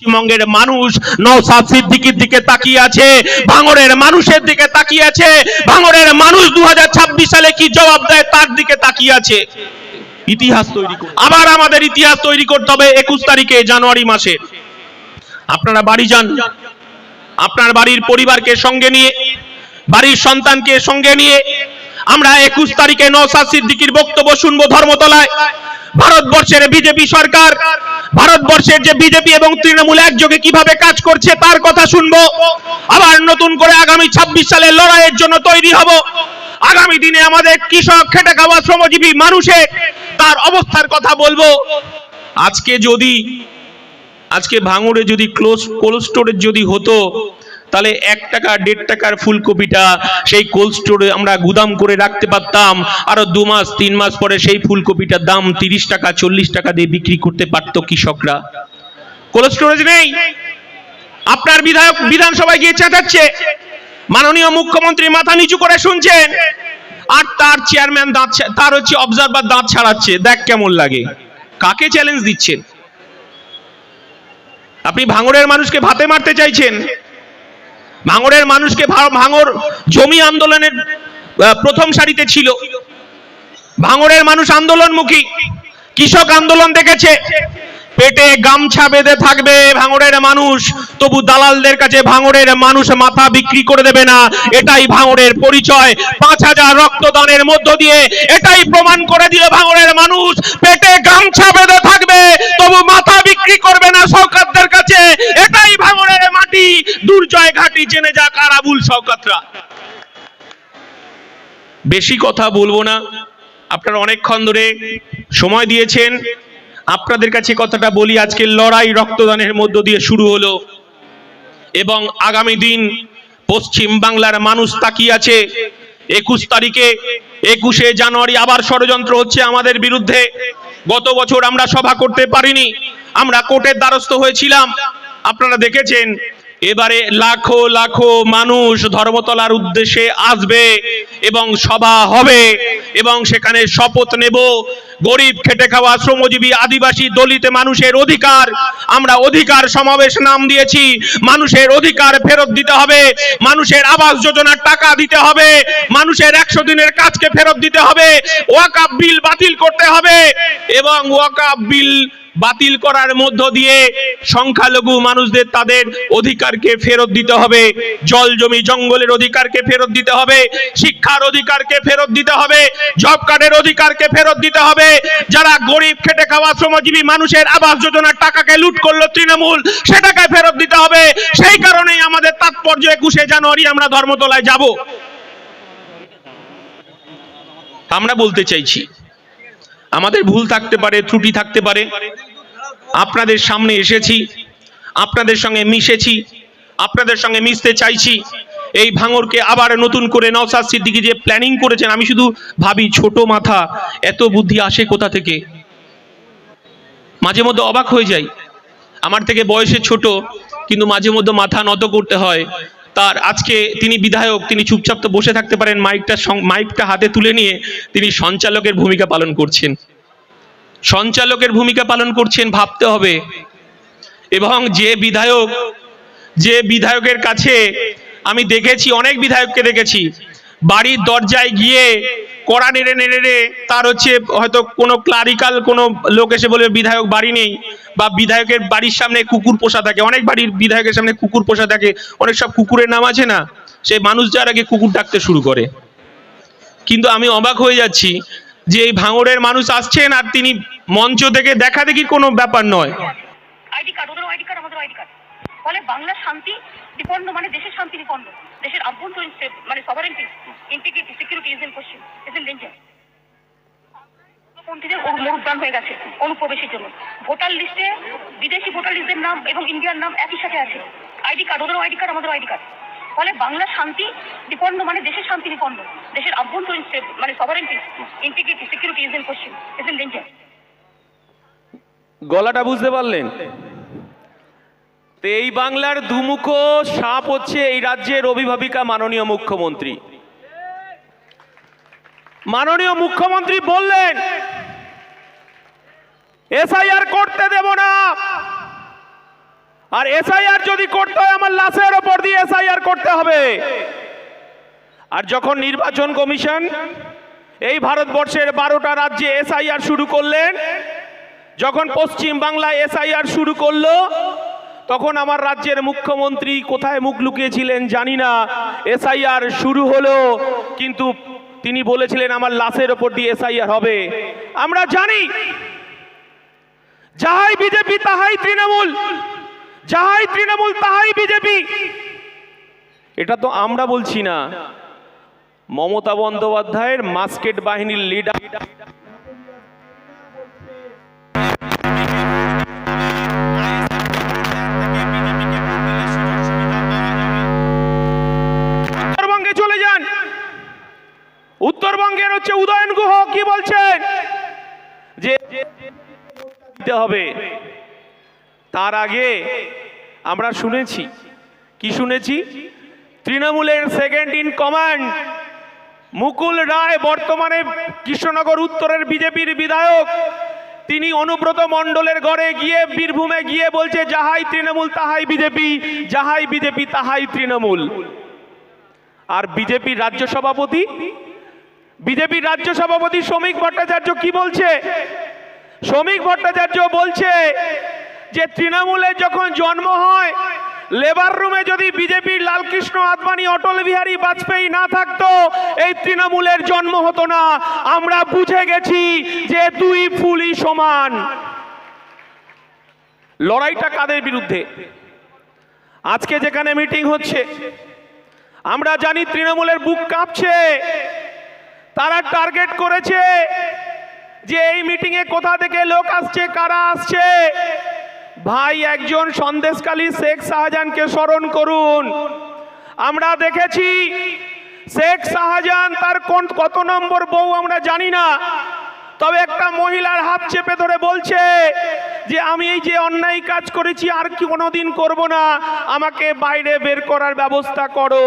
পশ্চিমবঙ্গের মানুষ নওসাদ সিদ্দিকির দিকে তাকিয়ে আছে, ভাঙড়ের মানুষের দিকে তাকিয়ে আছে, ভাঙড়ের মানুষ দু সালে কি জবাব দেয় তার দিকে তাকিয়ে আছে। ইতিহাস তৈরি আবার আমাদের ইতিহাস তৈরি করতে হবে একুশ তারিখে, জানুয়ারি মাসে। আপনারা বাড়ি যান। আপনার বাড়ির পরিবারকে সঙ্গে নিয়ে, বাড়ির সন্তানকে সঙ্গে নিয়ে আমরা একুশ তারিখে নওসাদ সিদ্দিকির বক্তব্য শুনব ধর্মতলায়। ভারতবর্ষের বিজেপি সরকার, ভারতবর্ষের যে বিজেপি এবং তৃণমূল একযোগে কীভাবে কাজ করছে তার কথা শুনব। আবার নতুন করে আগামী ছাব্বিশ সালের লড়াইয়ের জন্য তৈরি হব। আগামী দিনে আমাদের কৃষক, খেটে খাওয়া শ্রমজীবী মানুষের তার অবস্থার কথা বলব। আজকে যদি, আজকে ভাঙড়ে যদি ক্লোজ কোল্ড স্টোরেজ যদি হতো তাহলে এক টাকা, দেড় টাকার ফুলকপিটা সেই কোল্ড স্টোরে আমরা গুদাম করে রাখতে পারতাম। আরও দু মাস, তিন মাস পরে সেই ফুলকপিটার দাম তিরিশ টাকা, চল্লিশ টাকা দিয়ে বিক্রি করতে পারতো কৃষকরা। কোল্ড স্টোরেজ নেই। আপনার বিধায়ক বিধানসভায় গিয়ে চেঁচাচ্ছে। মাননীয় মুখ্যমন্ত্রী মাথা নিচু করে শুনছেন। আর তার চেয়ারম্যান দাঁত তার হচ্ছে অবজারভার দাঁত ছাড়াচ্ছে। দেখ কেমন লাগে। কাকে চ্যালেঞ্জ দিচ্ছেন? আপনি ভাঙড়ের মানুষকে ভাতে মারতে চাইছেন। ভাঙড়ের মানুষকে ভা- ভাঙড় জমি আন্দোলনের প্রথম সারিতে ছিল। ভাঙড়ের মানুষ আন্দোলনমুখী। কৃষক আন্দোলন দেখেছে। পেটে গামছা বেঁধে থাকবে ভাঙড়ের মানুষ। তবু দালালদের কাছে ভাঙড়ের মানুষ মাথা বিক্রি করে দেবে না। এটাই ভাঙড়ের পরিচয়। পাঁচ হাজার রক্তদানের মধ্য দিয়ে এটাই প্রমাণ করে দিয়ে ভাঙড়ের মানুষ। পেটে গামছা বেঁধে থাকবে, তবু মাথা বিক্রি করবে না সৌকাতদের কাছে। এটাই ঘাটি জেনে যাক আরাবুল সৌকাতরা বেশি কথা বলব না। আপনারা অনেকক্ষণ ধরে সময় দিয়েছেন। আপনাদের কাছে কথাটা বলি, আজকে লড়াই রক্তদানের মধ্য দিয়ে শুরু হলো। এবং আগামী দিন পশ্চিম বাংলার মানুষ তাকিয়ে আছে। একুশ তারিখে, একুশে জানুয়ারি আবার ষড়যন্ত্র হচ্ছে আমাদের বিরুদ্ধে। গত বছর আমরা সভা করতে পারিনি। আমরা কোর্টের দ্বারস্থ হয়েছিলাম। আপনারা দেখেছেন এবারে লাখো লাখো মানুষ ধর্মতলার উদ্দেশ্যে আসবে এবং সভা হবে এবং সেখানে শপথ নেব। গরিব খেটে খাওয়া শ্রমজীবী আদিবাসী দলিত মানুষের অধিকার, আমরা অধিকার সমাবেশ নাম দিয়েছি। মানুষের অধিকার ফেরত দিতে হবে। মানুষের আবাস যোজনার টাকা দিতে হবে। মানুষের একশো দিনের কাজকে ফেরত দিতে হবে। ওয়াকাপ বিল বাতিল করতে হবে এবং ওয়াকাপ বিল বাতিল করার মধ্য দিয়ে সংখ্যালঘু মানুষদের তাদের অধিকারকে ফেরত দিতে হবে। জল জমি জঙ্গলের অধিকারকে ফেরত দিতে হবে। শিক্ষার অধিকারকে ফেরত দিতে হবে। জব কার্ডের অধিকারকে ফেরত দিতে হবে। যারা গরিব, খেটে খাওয়া, শ্রমজীবী মানুষের আবাস যোজনার টাকাকে লুট করল তৃণমূল, সেটাকে ফেরত দিতে হবে। সেই কারণেই আমাদের তাৎপর্য একুশে জানুয়ারি আমরা ধর্মতলায় যাব। আমরা বলতে চাইছি আমাদের ভুল থাকতে পারে, ত্রুটি থাকতে পারে। আপনাদের সামনে এসেছি, আপনাদের সঙ্গে মিশেছি, আপনাদের সঙ্গে মিশতে চাইছি। এই ভাঙরকে আবার নতুন করে নওসাদ সিদ্দিকি যে প্ল্যানিং করেছেন, আমি শুধু ভাবি ছোট মাথা, এত বুদ্ধি আসে কোথা থেকে? মাঝে মধ্যে অবাক হয়ে যাই। আমার থেকে বয়সে ছোট, কিন্তু মাঝে মধ্যে মাথা নত করতে হয়। তার আজকে তিনি বিধায়ক, তিনি চুপচাপ তো বসে থাকতে পারেন, মাইকটা মাইকটা হাতে তুলে নিয়ে তিনি সঞ্চালকের ভূমিকা পালন করছেন। সঞ্চালকের ভূমিকা পালন করছেন ভাবতে হবে। এবং যে বিধায়ক, যে বিধায়কের কাছে আমি দেখেছি, অনেক বিধায়ককে দেখেছি বাড়ির দরজায় গিয়ে কড়া নেড়ে নেড়ে তার হচ্ছে হয়তো কোনো ক্লারিক্যাল কোনো লোক এসে বলে বিধায়ক বাড়ি নেই বা বিধায়কের বাড়ির সামনে কুকুর পোষা থাকে। অনেক বাড়ির বিধায়কের সামনে কুকুর পোষা থাকে। অনেক সব কুকুরের নাম আছে না? সে মানুষ যার আগে কুকুর ডাকতে শুরু করে। কিন্তু আমি অবাক হয়ে যাচ্ছি যে এই ভাঙড়ের মানুষ আসছেন আর তিনি মঞ্চ থেকে দেখা দেখি কোনো ব্যাপার নয়। শান্তি বিপন্ন মানে দেশের শান্তি বিপন্ন। দেশের আভ্যন্তরীণ মানে sovereignty integrity security is in question is in danger হয়ে গেছে অনুপ্রবেশের জন্য। ভোটার লিস্টে বিদেশি ভোটার লিস্টের নাম এবং ইন্ডিয়ার নাম একই সাথে আছে। আইডি কার্ড, ওদেরও আইডি কার্ড, আমাদেরও আইডি কার্ড। ফলে বাংলার শান্তি বিপন্ন মানে দেশের শান্তি বিপন্ন দেশের আভ্যন্তরীণ মানে sovereignty integrity security is in question is in danger গলাটা বুঝতে পারলেন? তো এই বাংলার দুমুখ সাপ হচ্ছে এই রাজ্যের অভিভাবিকা মাননীয় মুখ্যমন্ত্রী। মাননীয় মুখ্যমন্ত্রী বললেন, এসআইআর করতে দেব না। আর এসআইআর যদি করতে হয়, আমার লাশের ওপর দিয়ে এসআইআর করতে হবে। আর যখন নির্বাচন কমিশন এই ভারতবর্ষের বারোটা রাজ্যে এসআইআর শুরু করলেন, যখন পশ্চিম বাংলায় এসআইআর শুরু করল তখন আমার রাজ্যের মুখ্যমন্ত্রী কোথায় মুখ লুকিয়েছিলেন জানি না। এসআইআর শুরু হলো, কিন্তু তিনি বলেছিলেন আমার লাশের ওপর দিয়ে এসআইআর হবে। আমরা জানি, যাহাই বিজেপি তাহাই তৃণমূল, যাহাই তৃণমূল তাহাই বিজেপি। এটা তো আমরা বলছি না। মমতা বন্দ্যোপাধ্যায়ের মাস্কেট বাহিনীর লিডার হচ্ছে উদয়ন গুহ, কি বলছেন? যে দিতে হবে। তার আগে আমরা শুনেছি। কি শুনেছি? তৃণমূলের second in command Mukul Roy, বর্তমানে কৃষ্ণনগর উত্তরের বিজেপির বিধায়ক। তিনি অনুব্রত মণ্ডলের ঘরে গিয়ে, বীরভূমে গিয়ে বলছে, যাহাই তৃণমূল, তাহাই বিজেপি। যাহাই বিজেপি, তাহাই তৃণমূল। আর বিজেপির রাজ্য সভাপতি? বিজেপির রাজ্য সভাপতি শ্রমিক ভট্টাচার্য কি বলছে? শ্রমিক ভট্টাচার্য বলছে যে তৃণমূলের যখন জন্ম হয় লেবার রুমে যদি বিজেপির লালকৃষ্ণ আদবানি, অটল বিহারী বাজপেয়ী না থাকতো, এই তৃণমূলের জন্ম হতো না। আমরা বুঝে গেছি যে দুই ফুলই সমান। লড়াইটা কাদের বিরুদ্ধে? আজকে যেখানে মিটিং হচ্ছে, আমরা জানি তৃণমূলের বুক কাঁপছে। তারা টার্গেট করেছে যে এই মিটিংয়ে কোথা থেকে লোক আসছে, কারা আসছে? ভাই, একজন সন্দেশকালী শেখ শাহজাহানকে স্মরণ করুন। আমরা দেখেছি শেখ শাহজাহান তার কোন, কত নম্বর বউ আমরা জানি না। তবে একটা মহিলার হাত চেপে ধরে বলছে যে, আমি এই যে অন্যায় কাজ করেছি, আর কি কোনোদিন করব না। আমাকে বাইরে বের করার ব্যবস্থা করো।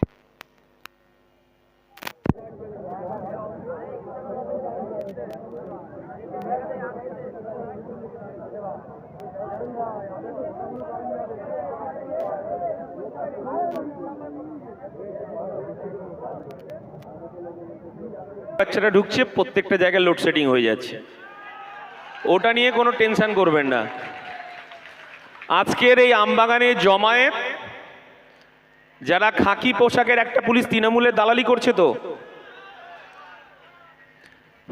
বাচ্চারা ঢুকছে, প্রত্যেকটা জায়গায় লোডশেডিং হয়ে যাচ্ছে। ওটা নিয়ে কোনো টেনশন করবেন না। আজকের এই আমবাগানে জমায়েত, যারা খাকি পোশাকের একটা পুলিশ তৃণমূলের দালালি করছে তো,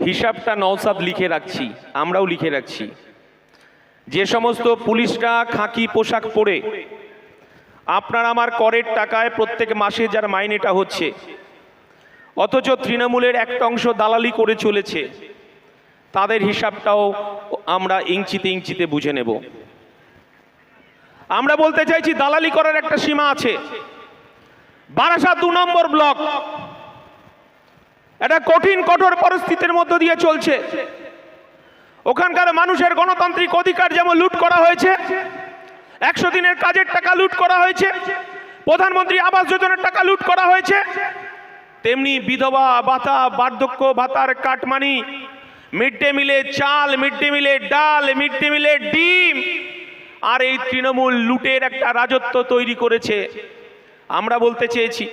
হিসাবটা নওসাদ লিখে রাখছি, আমরাও লিখে রাখছি। যে সমস্ত পুলিশরা খাকি পোশাক পরে, আপনার আমার করের টাকায় প্রত্যেক মাসে যার মাইনেটা হচ্ছে অথচ তৃণমূলের একটা অংশ দালালি করে চলেছে। তাদের হিসাবটাও আমরা ইঞ্চিতে ইঞ্চিতে বুঝে নেব। আমরা বলতে চাইছি, দালালি করার একটা সীমা আছে। বারাসা দু নম্বর ব্লক একটা কঠিন, কঠোর পরিস্থিতির মধ্য দিয়ে চলছে। ওখানকার মানুষের গণতান্ত্রিক অধিকার যেমন লুট করা হয়েছে, একশো দিনের কাজের টাকা লুট করা হয়েছে, প্রধানমন্ত্রী আবাস যোজনার টাকা লুট করা হয়েছে তেমনি বিধবা ভাতা, বার্ধক্য ভাতার কাটমানি মিড ডে মিলে চাল মিড ডে মিলে ডাল মিড ডে মিলে ডিম। আর এই তৃণমূল লুটের একটা রাজত্ব তৈরি করেছে। আমরা বলতে চেয়েছি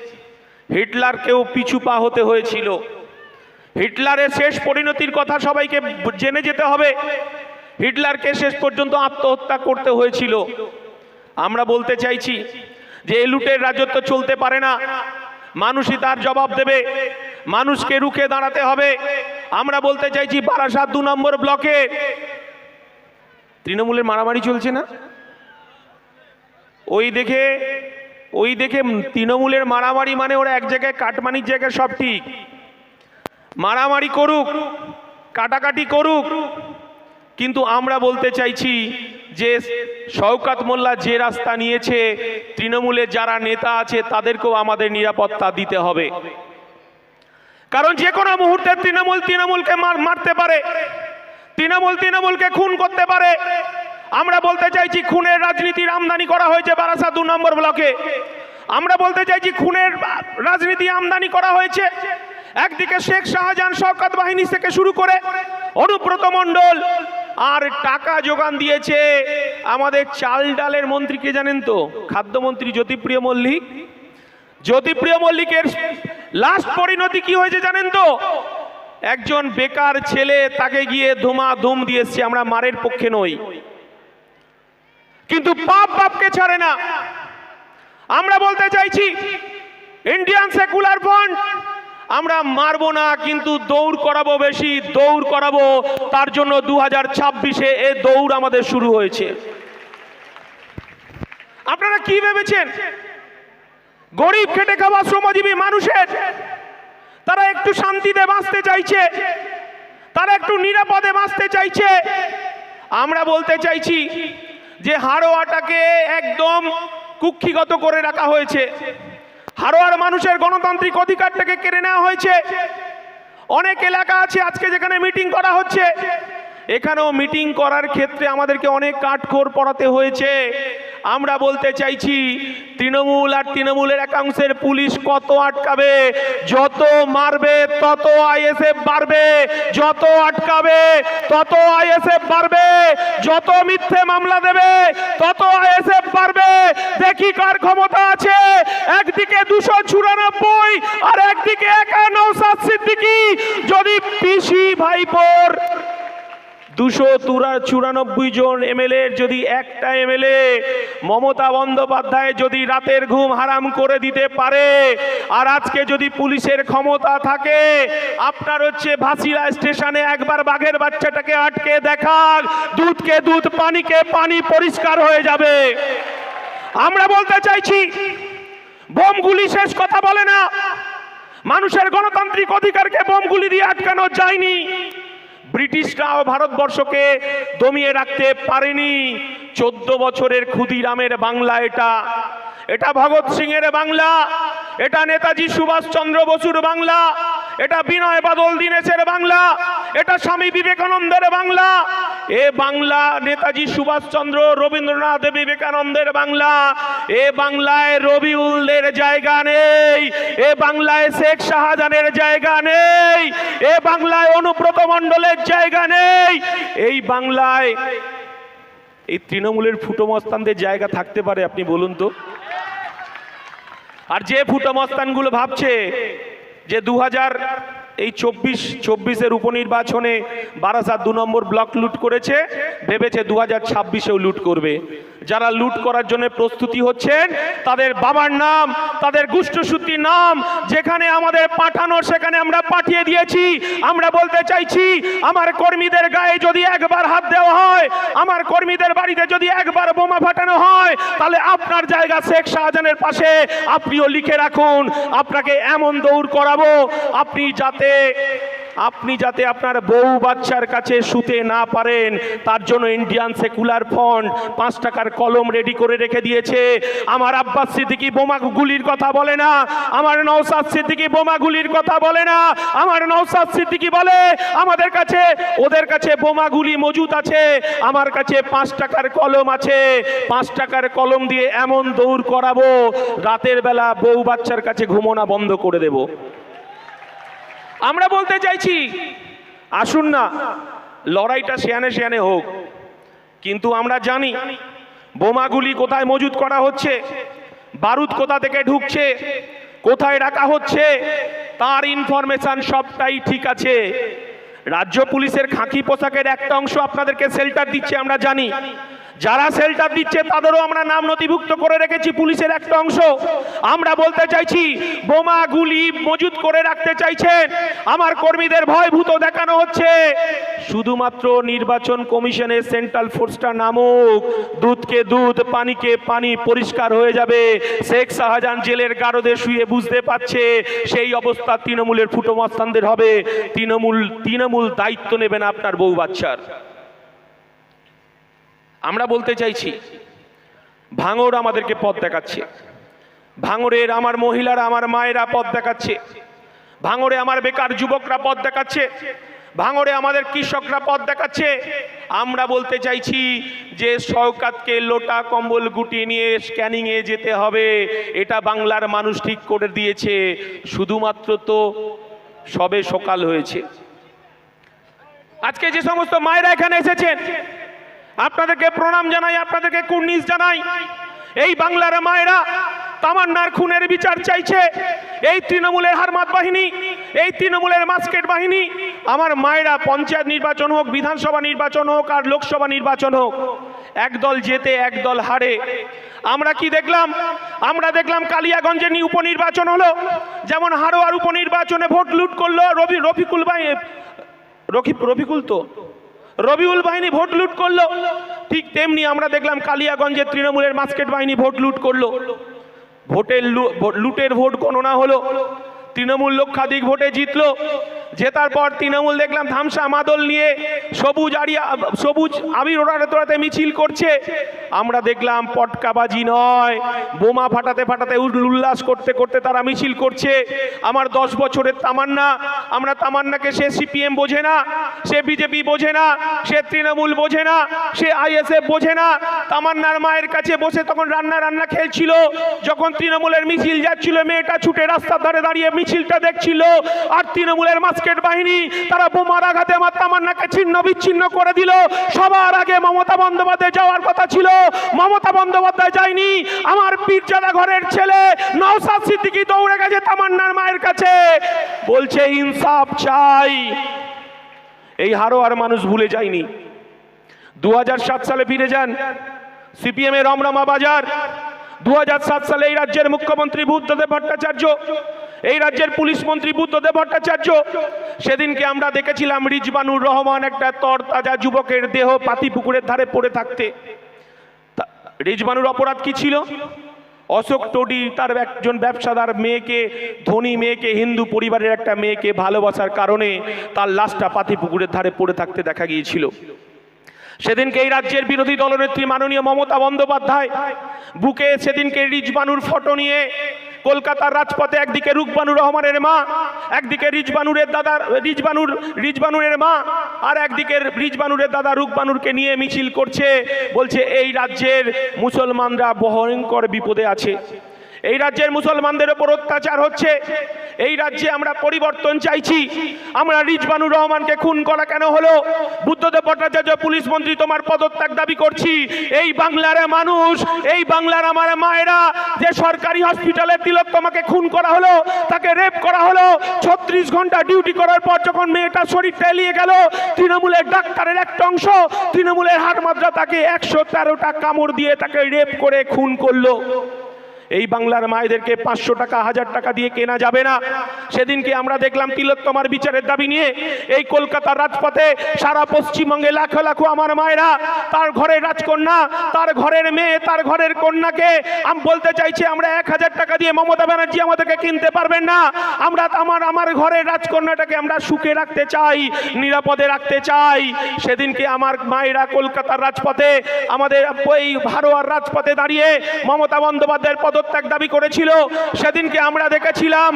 হিটলারকেও পিছু পা হতে হয়েছিল। হিটলারের শেষ পরিণতির কথা সবাইকে জেনে যেতে হবে। হিটলারকে শেষ পর্যন্ত আত্মহত্যা করতে হয়েছিল। আমরা বলতে চাইছি যে, এই লুটের রাজত্ব চলতে পারে না। মানুষই তার জবাব দেবে। মানুষকে রুখে দাঁড়াতে হবে। আমরা বলতে চাইছি, বারাসাত দু নম্বর ব্লকে তৃণমূলের মারামারি চলছে না? ওই দেখে ওই দেখে তৃণমূলের মারামারি মানে ওরা এক জায়গায়, কাটমানির জায়গায় সব ঠিক। মারামারি করুক, কাটাকাটি করুক, কিন্তু আমরা বলতে চাইছি যে শওকাত মোল্লা যে রাস্তা নিয়েছে তৃণমূলের যারা নেতা আছে, তাদেরকেও আমাদের নিরাপত্তা দিতে হবে। কারণ যে কোনো মুহূর্তে তৃণমূল তৃণমূলকে মার- মারতে পারে। তৃণমূল তৃণমূলকে খুন করতে পারে। আমরা বলতে চাইছি খুনের রাজনীতির আমদানি করা হয়েছে বারাসা দু নম্বর ব্লকে। আমরা বলতে চাইছি খুনের রাজনীতি আমদানি করা হয়েছে। একদিকে শেখ শাহজাহান শওকত বাহিনী থেকে শুরু করে অনুব্রত মণ্ডল আর টাকা যোগান দিয়েছে আমাদের চাল ডালের মন্ত্রী, কে জানেন তো? খাদ্যমন্ত্রী জ্যোতিপ্রিয় মল্লিক। জ্যোতিপ্রিয় মল্লিকের লাস্ট পরিণতি কি হয়েছে জানেন তো? একজন বেকার ছেলে তাকে গিয়ে ধুমা ধুম দিয়েছে আমরা মারের পক্ষে নই। কিন্তু পাপ বাপকে ছাড়ে না। আমরা বলতে চাইছি ইন্ডিয়ান সেকুলার ফ্রন্ট আমরা মারবো না, কিন্তু দৌড় করাবো বেশি, দৌড় করাবো। তার জন্য দু হাজার ছাব্বিশে এ দৌড় আমাদের শুরু হয়েছে। আপনারা কি ভেবেছেন? গরিব খেটে খাওয়া শ্রমজীবী মানুষের, তারা একটু শান্তিতে বাঁচতে চাইছে, তারা একটু নিরাপদে বাঁচতে চাইছে। আমরা বলতে চাইছি যে হাড়োয়াটাকে একদম কুক্ষিগত করে রাখা হয়েছে। হাড়োয়ার মানুষের গণতান্ত্রিক অধিকারটাকে কেড়ে নেওয়া হয়েছে। অনেক এলাকা আছে, আজকে যেখানে মিটিং করা হচ্ছে। এখানেও মিটিং করার ক্ষেত্রে আমাদেরকে অনেক কাঠখোর পড়াতে হয়েছে। আমরা বলতে চাইছি, তৃণমূল আর তৃণমূলের একাংশের পুলিশ কত আটকাবে? যত মারবে, তত আইএসএফ বাড়বে। যত আটকাবে, তত আইএসএফ বাড়বে। যত মিথ্যে মামলা দেবে, তত আইএসএফ বাড়বে। দেখি কার ক্ষমতা আছে। একদিকে দুশো চুরানব্বই আর একদিকে একান্ন সাত সিদ্দিকি। যদি পিসি ভাইপোর দুশো তুরা চুরানব্বই জন এমএলএ যদি একটা এমএলএ মমতা বন্দ্যোপাধ্যায় যদি রাতের ঘুম হারাম করে দিতে পারে, আর আজকে যদি পুলিশের ক্ষমতা থাকে, আপনার হচ্ছে ভাসিরা স্টেশনে একবার বাঘের বাচ্চাটাকে আটকে দেখাক দুধকে দুধ, পানিকে পানি পরিষ্কার হয়ে যাবে। আমরা বলতে চাইছি, বোমগুলি শেষ কথা বলে না। মানুষের গণতান্ত্রিক অধিকারকে বোমগুলি দিয়ে আটকানো যায়নি। ব্রিটিশরাও ভারতবর্ষকে দমিয়ে রাখতে পারেনি। চোদ্দ বছরের ক্ষুদিরামের বাংলা এটা। এটা ভগৎ সিং এর বাংলা, এটা নেতাজি সুভাষচন্দ্র বসুর বাংলা, এটা বিনয় বাদল দীনেশের বাংলা, এটা স্বামী বিবেকানন্দের বাংলা এ বাংলা নেতাজি সুভাষচন্দ্র, রবীন্দ্রনাথ বিবেকানন্দের বাংলা। এ বাংলায় রবিউলদের জায়গা নেই। এ বাংলায় শেখ শাহজাহানের জায়গা নেই। এ বাংলায় অনুব্রত মণ্ডলের জায়গা নেই। এই বাংলায় এই তৃণমূলের ফুটোমস্তানদের জায়গা থাকতে পারে, আপনি বলুন তো। আর যে ফুটোমস্তানগুলো ভাবছে যে দু হাজার এই চব্বিশ, চব্বিশের উপনির্বাচনে বারাসাত দু নম্বর ব্লক লুট করেছে, ভেবেছে দু হাজার ছাব্বিশেও লুট করবে। যারা লুট করার জন্য প্রস্তুতি হচ্ছেন, তাদের বাবার নাম, তাদের গুষ্ঠসূত্রির নাম যেখানে আমাদের পাঠানোর, সেখানে আমরা পাঠিয়ে দিয়েছি। আমরা বলতে চাইছি, আমার কর্মীদের গায়ে যদি একবার হাত দেওয়া হয়, আমার কর্মীদের বাড়িতে যদি একবার বোমা ফাটানো হয়, তাহলে আপনার জায়গা শেখ শাহজাহানের পাশে। আপনিও লিখে রাখুন, আপনাকে এমন দৌড় করাবো, আপনি যাতে আপনি যাতে আপনার বউ বাচ্চার কাছে শুতে না পারেন, তার জন্য ইন্ডিয়ান সেকুলার ফ্রন্ট পাঁচ টাকার কলম রেডি করে রেখে দিয়েছে। আমার আব্বাস সিদ্দিকি বোমা গুলির কথা বলে না, আমার নৌসাদ সিদ্দিকি বোমা গুলির কথা বলে না, আমার নৌসাদ সিদ্দিকি বলে, আমাদের কাছে, ওদের কাছে বোমা গুলি মজুদ আছে, আমার কাছে পাঁচ টাকার কলম আছে, পাঁচ টাকার কলম দিয়ে এমন দৌড় করাবো, রাতের বেলা বউ বাচ্চার কাছে ঘুমোনা বন্ধ করে দেবো। আমরা বলতে চাইছি, আসুন না, লড়াইটা শিয়ানে শিয়ানে হোক। কিন্তু আমরা জানি, বোমাগুলি কোথায় মজুত করা হচ্ছে, বারুদ কোথা থেকে ঢুকছে, কোথায় রাখা হচ্ছে, তার ইনফরমেশন সবটাই ঠিক আছে। রাজ্য পুলিশের খাঁকি পোশাকের একটা অংশ আপনাদেরকে শেল্টার দিচ্ছে, আমরা জানি। যারা শেল্টার দিচ্ছে, তাদেরও আমরা নাম নথিভুক্ত করে রেখেছি, পুলিশের একটা অংশ। আমরা বলতে চাইছি বোমা গুলি মজুত করে রাখতে চাইছেন। আমার কর্মীদের ভয়ভূত দেখানো হচ্ছে। শুধুমাত্র নির্বাচন কমিশনের সেন্ট্রাল ফোর্সটা নামুক। দুধকে দুধ, পানিকে পানি পরিষ্কার হয়ে যাবে। শেখ শাহজাহান জেলের গারদে শুয়ে বুঝতে পারছে, সেই অবস্থা তৃণমূলের ফুটোমস্তানদের হবে। তৃণমূল তৃণমূল দায়িত্ব নেবেন আপনার বউ বাচ্চার। আমরা বলতে চাইছি ভাঙর আমাদেরকে পথ দেখাচ্ছে। ভাঙরের আমার মহিলারা, আমার মায়েরা পথ দেখাচ্ছে। ভাঙরে আমার বেকার যুবকরা পথ দেখাচ্ছে। ভাঙরে আমাদের কৃষকরা পথ দেখাচ্ছে। আমরা বলতে চাইছি যে শওকাতকে লোটা কম্বল গুটিয়ে নিয়ে স্ক্যানিংয়ে যেতে হবে। এটা বাংলার মানুষ ঠিক করে দিয়েছে। শুধুমাত্র তো সবে সকাল হয়েছে। আজকে যে সমস্ত মায়েরা এখানে এসেছেন আপনাদেরকে প্রণাম জানাই, আপনাদেরকে কুর্নিশ জানাই। এই বাংলার মায়েরা তামান্নার খুনের বিচার চাইছে। এই তৃণমূলের হারমাত বাহিনী, এই তৃণমূলের মাস্কেট বাহিনী, আমার মায়েরা পঞ্চায়েত নির্বাচন হোক, বিধানসভা নির্বাচন হোক, আর লোকসভা নির্বাচন হোক, একদল যেতে একদল হারে। আমরা কি দেখলাম? আমরা দেখলাম কালিয়াগঞ্জে উপনির্বাচন হলো, যেমন হারোয়ার উপনির্বাচনে ভোট লুট করল রবি রফিকুল ভাই রফি রফিকুল তো? রবিউল বাহিনী ভোট লুট করল। ঠিক তেমনি আমরা দেখলাম কালিয়াগঞ্জের তৃণমূলের মাস্কেট বাহিনী ভোট লুট করল। ভোটের লুটের ভোট গণনা হলো। তৃণমূল লক্ষাধিক ভোটে জিতলো। জেতার পর তৃণমূল দেখলাম ধামসা মাদল নিয়ে সবুজ আড়িয়া সবুজ আবির ওড়াতে তোড়াতে মিছিল করছে। আমরা দেখলাম পটকাবাজি নয়। বোমা ফাটাতে ফাটাতে উল- উল্লাস করতে করতে তারা মিছিল করছে। আমার দশ বছরের তামান্না, আমরা তামান্নাকে সে সিপিএম বোঝে না, সে বিজেপি বোঝে না, সে তৃণমূল বোঝে না, সে আইএসএফ বোঝে না। তামান্নার মায়ের কাছে বসে তখন রান্না রান্না খেলছিল। যখন তৃণমূলের মিছিল যাচ্ছিল, মেয়েটা ছুটে রাস্তার ধারে দাঁড়িয়ে মিছিলটা দেখছিল আর তৃণমূলের মাস্কেট বাহিনী তারা বোমার আঘাতে আমার তামান্নাকে ছিন্ন বিচ্ছিন্ন করে দিল। সবার আগে মমতা বন্দ্যোপাধ্যায় যাওয়ার কথা ছিল। মমতা বন্দ্যোপাধ্যায় যায়নি। আমার পীরজাদা ঘরের ছেলে নওসাদ সিদ্দিকি দৌড়ে গেছে তামান্নার মায়ের কাছে। বলছে, ইনসাফ চাই। এই হারো আর মানুষ ভুলে যায়নি। দু হাজার সাত সালে ফিরে যান সিপিএম এর রমরমা বাজার। দু সালে এই রাজ্যের মুখ্যমন্ত্রী বুদ্ধদেব ভট্টাচার্য। এই রাজ্যের পুলিশ মন্ত্রী বুদ্ধদেব ভট্টাচার্য, সেদিনকে আমরা দেখেছিলাম রিজবানুর রহমান একটা তরতাজা যুবকের দেহ পাতি পুকুরের ধারে পড়ে থাকতে। রিজবানুর অপরাধ কি ছিল? অশোক টোডি তার একজন ব্যবসাদার মেয়েকে, ধনী মেয়েকে, হিন্দু পরিবারের একটা মেয়েকে ভালোবাসার কারণে তার লাশটা পাতি পুকুরের ধারে পড়ে থাকতে দেখা গিয়েছিল। সেদিনকে এই রাজ্যের বিরোধী দলনেত্রী মাননীয় মমতা বন্দ্যোপাধ্যায়, বুকে সেদিনকে রিজবানুর ফটো নিয়ে কলকাতার রাজপথে একদিকে রুকবানুর রহমানের মা, একদিকে রিজবানুরের দাদা, রিজবানুর, রিজবানুরের মা, আর একদিকে রিজবানুরের দাদা রুকবানুরকে নিয়ে মিছিল করছে, বলছে এই রাজ্যের মুসলমানরা ভয়ঙ্কর বিপদে আছে। এই রাজ্যের মুসলমানদের ওপর অত্যাচার হচ্ছে এই রাজ্যে আমরা পরিবর্তন চাইছি। আমরা রিজবানুর রহমানকে খুন করা কেন হলো? বুদ্ধদেব ভট্টাচার্য, পুলিশ মন্ত্রী তোমার পদত্যাগ দাবি করছি। এই বাংলার মানুষ, এই বাংলার আমার মায়েরা, যে সরকারি হসপিটালে তিলক তোমাকে খুন করা হলো, তাকে রেপ করা হলো, ছত্রিশ ঘণ্টা ডিউটি করার পর যখন মেয়েটার শরীরটা এলিয়ে গেল, তৃণমূলের ডাক্তারের একটা অংশ, তৃণমূলের হাট মাদ্রা তাকে একশো তেরোটা কামড় দিয়ে তাকে রেপ করে খুন করল। এই বাংলার মায়েদেরকে পাঁচশো টাকা, হাজার টাকা দিয়ে কেনা যাবে না। সেদিনকে আমরা দেখলাম তিলোত্তমার বিচারের দাবি নিয়ে, এই কলকাতার রাজপথে সারা পশ্চিমবঙ্গে লাখো লাখো আমার মায়েরা, তার ঘরের রাজকন্যা, তার ঘরের মেয়ে, তার ঘরের কন্যাকে আমি বলতে চাইছি, আমরা এক হাজার টাকা দিয়ে মমতা ব্যানার্জি আমাদেরকে কিনতে পারবেন না। আমরা আমার আমার ঘরের রাজকন্যাটাকে আমরা সুখে রাখতে চাই, নিরাপদে রাখতে চাই। সেদিনকে আমার মায়েরা কলকাতার রাজপথে, আমাদের ওই ভারোয়ার রাজপথে দাঁড়িয়ে মমতা বন্দ্যোপাধ্যায়ের পদত্যাগ দাবি করেছিল সেদিনকে আমরা দেখেছিলাম।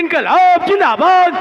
ইনকলাব জিন্দাবাদ।